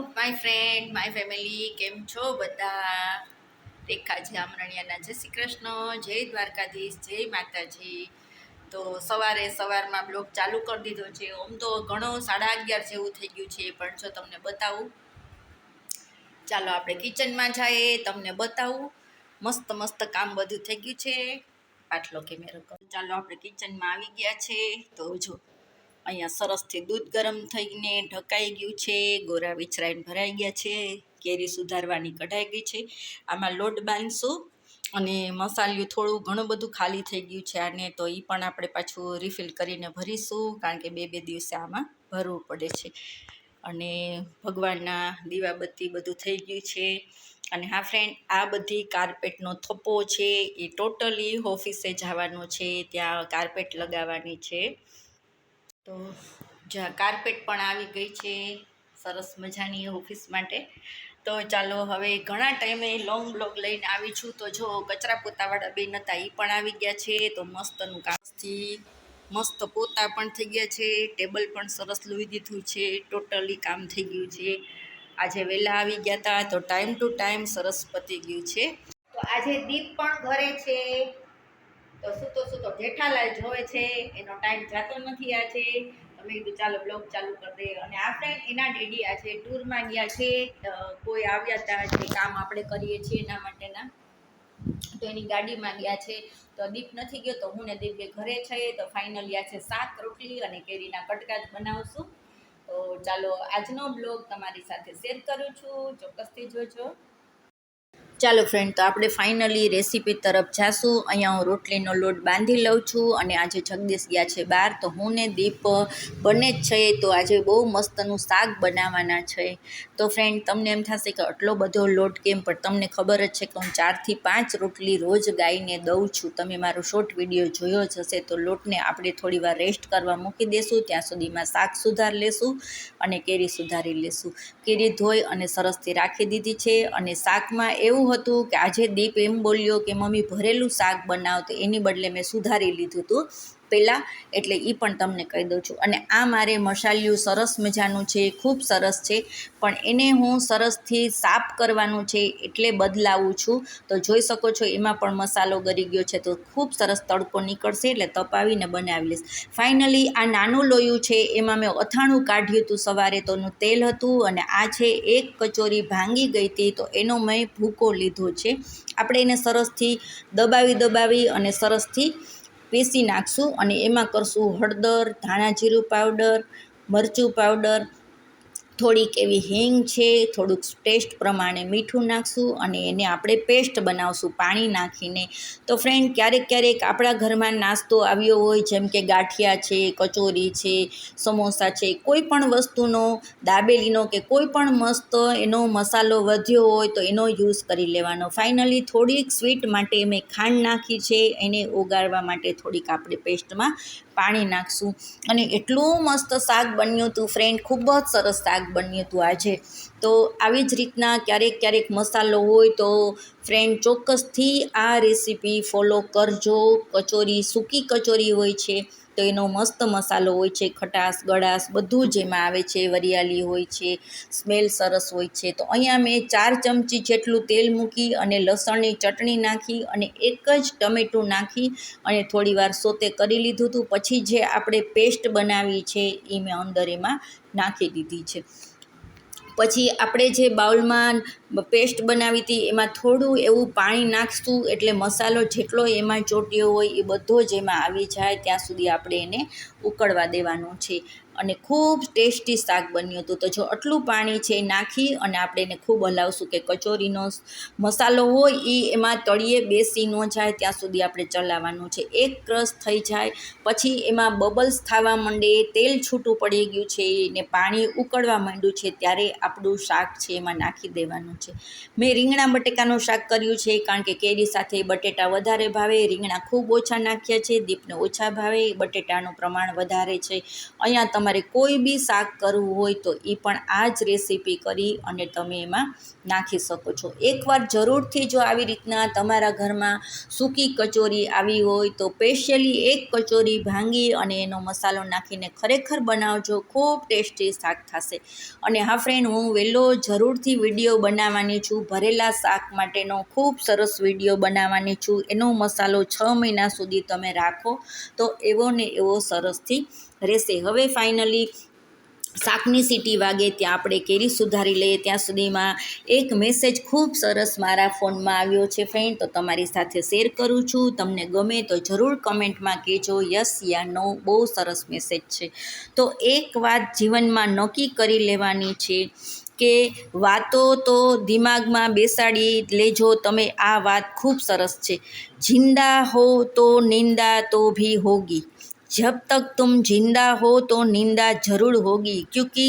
My friend my family કેમ છો બધા? રેખાજી આમરણિયાના. જય શ્રી કૃષ્ણ, જય દ્વારકાધીશ, જય માતાજી. તો સવારે સવારમાં બ્લોગ ચાલુ કરી દીધો છે. આમ તો ઘણો સાડા અગિયાર જેવું થઈ ગયું છે, પણ જો તમને બતાવું. ચાલો આપણે કિચનમાં જઈએ, તમને બતાવું. મસ્ત મસ્ત કામ બધું થઈ ગયું છે. પાટલો કેમેરો ચાલો આપણે કિચનમાં આવી ગયા છે. તો જો અહીંયા સરસથી દૂધ ગરમ થઈને ઢકાઈ ગયું છે, ગોરા વિછરાઈને ભરાઈ ગયા છે, કેરી સુધારવાની કઢાઈ ગઈ છે. આમાં લોટ બાંધશું અને મસાલિયું થોડું ઘણું બધું ખાલી થઈ ગયું છે આને, તો એ પણ આપણે પાછું રિફિલ કરીને ભરીશું, કારણ કે બે બે દિવસે આમાં ભરવું પડે છે. અને ભગવાનના દીવાબત્તી બધું થઈ ગયું છે. અને હા ફ્રેન્ડ આ બધી કાર્પેટનો થપ્પો છે, એ ટોટલી ઓફિસે જવાનો છે, ત્યાં કાર્પેટ લગાવવાની છે. તો કાર્પેટ પણ આવી ગઈ છે. સરસ મજાની ઓફિસ માટે. તો ચાલો હવે ઘણા ટાઈમે લોંગ બ્લોગ લઈને આવી છું. તો જો કચરા પોતાવાળા બેન હતા એ પણ આવી ગયા છે. તો મસ્તનું કામથી મસ્ત પોતા પણ થઈ ગયા છે. ટેબલ પણ સરસ લોહી દીધું છે. ટોટલી કામ થઈ ગયું છે. આજે વહેલા આવી ગયા હતા તો ટાઈમ ટુ ટાઈમ સરસ પતી ગયું છે. તો આજે દીપ પણ ઘરે છે. તો સૂતો સૂતો જેઠાલાલ જોવે છે, એનો ટાઈમ જાતો નથી આ છે. તમે કીધું ચાલો બ્લોગ ચાલુ કરી દે અને આપણે એના ડેડી છે ટૂરમાં ગયા છે કોઈ આવ્યા હતા જે કામ આપણે કરીએ છીએ એના માટેના. તો એની ગાડીમાં ગયા છે. તો દીપ નથી ગયો, તો હું ને દીપ ઘરે છે. તો ફાઇનલી છે શાક રોટલી અને કેરીના કટકા જ બનાવશું. તો ચાલો આજનો બ્લોગ તમારી સાથે શેર કરું છું. ચોક્કસથી જોજો. ચાલો ફ્રેન્ડ તો આપણે ફાઇનલી રેસીપી તરફ જાશું. અહીંયા હું રોટલીનો લોટ બાંધી લઉં છું અને આજે જગદીશ ગયા છે બહાર, તો હું ને દીપ બંને જ છે. તો આજે બહુ મસ્તનું શાક બનાવવાના છે. તો ફ્રેન્ડ તમને એમ થશે કે આટલો બધો લોટ કેમ? પણ તમને ખબર જ છે કે હું ચારથી પાંચ રોટલી રોજ ગાઈને દઉં છું. તમે મારો શોર્ટ વીડિયો જોયો જ હશે, તો લોટને આપણે થોડી રેસ્ટ કરવા મૂકી દેશું. ત્યાં સુધીમાં શાક સુધાર લેશું અને કેરી સુધારી લેશું. કેરી ધોઈ અને સરસથી રાખી દીધી છે અને શાકમાં એવું હતું કે આજે દીપ એમ બોલ્યો કે મમ્મી ભરેલું શાક બનાવ તો એની બદલે મેં સુધારી લીધું હતું. પહેલાં એટલે એ પણ તમને કહી દઉં છું. અને આ મારે મસાલિયું સરસ મજાનું છે, ખૂબ સરસ છે. પણ એને હું સરસથી સાફ કરવાનું છે એટલે બદલાવું છું. તો જોઈ શકો છો, એમાં પણ મસાલો ગરી ગયો છે. તો ખૂબ સરસ તડકો નીકળશે, એટલે તપાવીને બનાવી લઈશ. ફાઇનલી, આ નાનું લોયું છે, એમાં મેં અથાણું કાઢ્યું હતું સવારે. તો એનું તેલ હતું, અને આ છે, એક કચોરી ભાંગી ગઈ હતી. તો એનો મેં ભૂકો લીધો છે. આપણે એને સરસથી દબાવી દબાવી અને સરસથી પીસી નાખશું અને એમાં કરીશું હળદર ધાણા જીરું પાવડર મરચું પાવડર થોડીક એવી હિંગ છે, થોડુંક ટેસ્ટ પ્રમાણે મીઠું નાખશું અને એને આપણે પેસ્ટ બનાવશું પાણી નાખીને. તો ફ્રેન્ડ ક્યારેક ક્યારેક આપણા ઘરમાં નાસ્તો આવ્યો હોય, જેમ કે ગાંઠિયા છે, કચોરી છે, સમોસા છે, કોઈ પણ વસ્તુનો, દાબેલીનો કે કોઈ પણ મસ્ત એનો મસાલો વધ્યો હોય તો એનો યુઝ કરી લેવાનો. ફાઇનલી થોડીક સ્વીટ માટે મેં ખાંડ નાખી છે, એને ઓગાળવા માટે થોડીક આપણે પેસ્ટમાં પાણી નાખશું. અને એટલું મસ્ત શાક બન્યું હતું ફ્રેન્ડ ખૂબ જ સરસ શાક બન્યું હતું આજે. તો આવી જ રીતના ક્યારેક ક્યારેક મસાલો હોય તો ફ્રેન્ડ ચોક્કસથી આ રેસીપી ફોલો કરજો. કચોરી, સૂકી કચોરી હોય છે. તો એનો મસ્ત મસાલો હોય છે, ખટાશ, ગળાશ, બધું જ એમાં આવે છે, વરિયાળી હોય છે, સ્મેલ સરસ હોય છે. તો અહીંયા મેં ચાર ચમચી જેટલું તેલ મૂકી અને લસણની ચટણી નાખી અને એક જ ટમેટું નાખી અને થોડી વાર સોતે કરી લીધું હતું પછી જે આપણે પેસ્ટ બનાવી છે એ મેં અંદર એમાં નાખી દીધી છે. પછી આપણે જે બાઉલમાં પેસ્ટ બનાવી હતી, એમાં થોડું એવું પાણી નાખશું, એટલે મસાલો જેટલો એમાં ચોટ્યો હોય એ બધો જ એમાં આવી જાય, ત્યાં સુધી આપણે એને ઉકળવા દેવાનું છે. અને ખૂબ ટેસ્ટી શાક બન્યું હતું. તો જો આટલું પાણી છે નાખી અને આપણે એને ખૂબ હલાવશું કે કચોરીનો મસાલો હોય એ એમાં તળીએ બેસી ન જાય, ત્યાં સુધી આપણે ચલાવવાનું છે. એક ક્રશ થઈ જાય, પછી એમાં બબલ્સ થવા માંડે, તેલ છૂટું પડી ગયું છે ને પાણી ઉકળવા માંડ્યું છે, ત્યારે આપણું શાક છે એમાં નાખી દેવાનું છે. મેં રીંગણા બટેકાનું શાક કર્યું છે, કારણ કે કેરી સાથે બટેટા વધારે ભાવે, રીંગણા ખૂબ ઓછા નાખ્યા છે, દીપને ઓછા ભાવે, બટેટાનું પ્રમાણ વધારે છે. અહીંયા તમારે કોઈ બી શાક કરવું હોય તો એ પણ આ જ રેસીપી કરી અને તમે એમાં નાખી શકો છો. એકવાર જરૂરથી જો આવી રીતના તમારા ઘરમાં સૂકી કચોરી આવી હોય તો સ્પેશિયલી એક કચોરી ભાંગી અને એનો મસાલો નાખીને ખરેખર બનાવજો. ખૂબ ટેસ્ટી શાક થશે. અને હા ફ્રેન્ડ હું વહેલો જરૂરથી વીડિયો બનાવવાની છું. ભરેલા શાક માટેનો ખૂબ સરસ વીડિયો બનાવવાની છું. એનો મસાલો છ મહિના સુધી તમે રાખો તો એવો ને એવો સરસથી રહેશે. હવે ફાઇનલી શાકની સીટી વાગે, ત્યાં આપણે કેરી સુધારી લઈએ, ત્યાં સુધીમાં એક મેસેજ ખૂબ સરસ મારા ફોનમાં આવ્યો છે. ફ્રેન્ડ તો તમારી સાથે શેર કરું છું. તમને ગમે તો જરૂર કમેન્ટમાં કહેજો. યસ યા નો બહુ સરસ મેસેજ છે. તો એક વાત જીવનમાં નક્કી કરી લેવાની છે કે વાતો તો દિમાગમાં બેસાડી લેજો. તમે આ વાત ખૂબ સરસ છે. જિંદા હો તો નિંદા તો ભી હોગી. जब तक तुम जिंदा हो तो निंदा जरूर होगी क्योंकि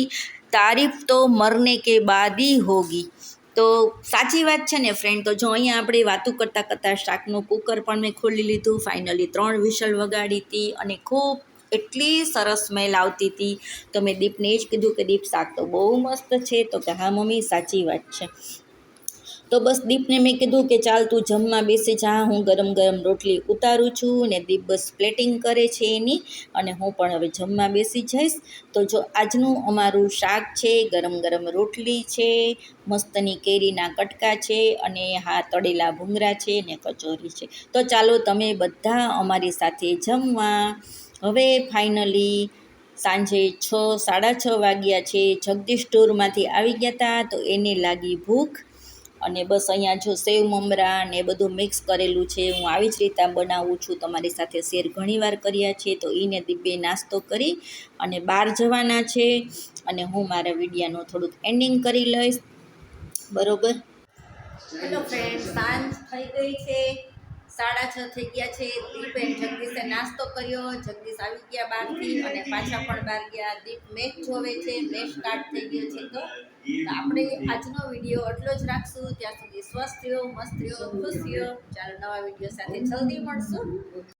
तारीफ तो मरने के बाद ही होगी તો સાચી વાત છે ને ફ્રેન્ડ તો જો અહીંયા આપણે વાતું કરતાં કરતાં શાકનું કુકર પણ મેં ખોલી લીધું ફાઇનલી ત્રણ વિશલ વગાડી હતી અને ખૂબ એટલી સરસ સ્મેલ આવતી હતી તો મેં દીપને એ જ કીધું કે દીપ શાક તો બહુ મસ્ત છે તો કે હા મમ્મી સાચી વાત છે તો બસ દીપને મેં કીધું કે ચાલ તું જમવા બેસી જા, હું ગરમ ગરમ રોટલી ઉતારું છું ને દીપ બસ પ્લેટિંગ કરે છે એની અને હું પણ હવે જમવા બેસી જઈશ. તો જો આજનું અમારું શાક છે, ગરમ ગરમ રોટલી છે, મસ્તની કેરીના કટકા છે અને હા તળેલા ભૂંગરા છે ને કચોરી છે. તો ચાલો તમે બધા અમારી સાથે જમવા. હવે ફાઇનલી સાંજે છ, સાડા છ વાગ્યા છે, જગદીશ ટૂરમાંથી આવી ગયા હતા તો એને લાગી ભૂખ. અને બસ અહીંયા જો સેવ મમરા ને બધું મિક્સ કરેલું છે, હું આવી જ રીતે બનાવું છું. તમારી સાથે શેર ઘણીવાર કર્યા છે, તો એને દિબ્બે નાસ્તો કરી અને બહાર જવાના છે અને હું મારા વિડીયાનું થોડુંક એન્ડિંગ કરી લઈશ. બરોબર? હેલો ફ્રેન્ડ સાંજ થઈ ગઈ છે. સાડા છ થઈ ગયા છે. દીપે જગદીશે નાસ્તો કર્યો. જગદીશ આવી ગયા બહારથી અને પાછા પણ બહાર ગયા. દીપ મેચ જોવે છે. મેચ સ્ટાર્ટ થઈ ગયો છે તો તો આપણે આજનો વીડિયો એટલો જ રાખશું. ત્યાં સુધી સ્વસ્થ રહ્યો, મસ્ત રહ્યો, ખુશ રહ્યો. ચાલો નવા વીડિયો સાથે જલ્દી મળશું.